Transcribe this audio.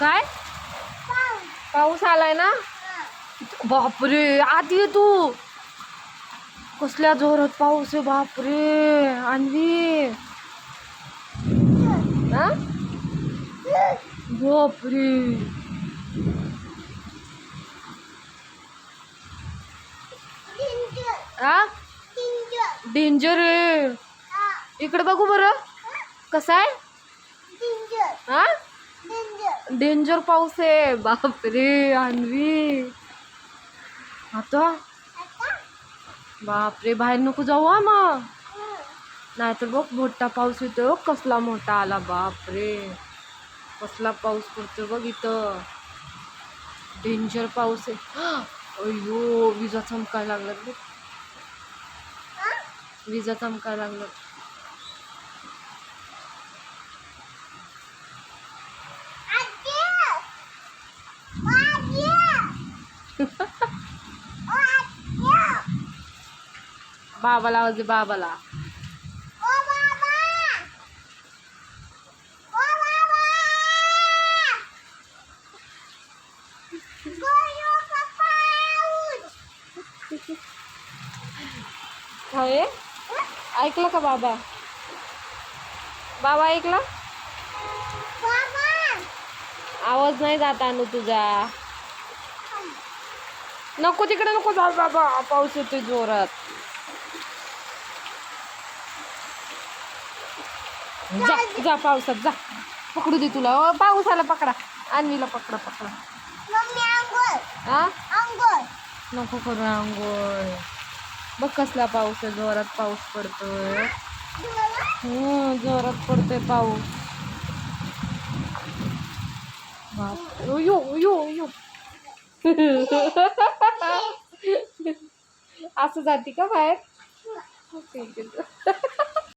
काय? पाऊस आलाय ना. बापरे आत ये तू. कसल्या जोरात पाऊस आहे बापरे. आणली हा? बापरे. हा? डेंजर आहे. हा. इकडे बघू बरं. कसा आहे? हा. डेंजर पाऊस आहे. बापरे आणवी आता? आता? बापरे बाहेर नको जाऊ हा मग. हं. नाहीतर बघ मोठा पाऊस येतोय कसला मोठा आला. बापरे. कसला पाऊस पडतोय बघ इथं. डेंजर पाऊस आहे. अಯ್यो विजा चमकायला लागल्यात बघ. विजा चमकायला लागल्यात बाबाला आवाज दे बाबाला! काय? ऐकलं का बाबा? बाबा ऐकला? बाबा! आवाज नाही जात आणू तुझा. नको तिकडे नको जा बाबा. पाऊस येतोय जोरात. जा जा पावसात जा. पकडू दे तुला. ओ, पाऊस आला पकडा. आणवीला पकडा पकडा. हा नको करू आंघोळ. बघ कसला पाऊस आहे जोरात पाऊस पडतोय. हम्म जोरात पडतोय पाऊस. बाप- यो यो यो यो असं जाती का बाहेर? ठीक आहे.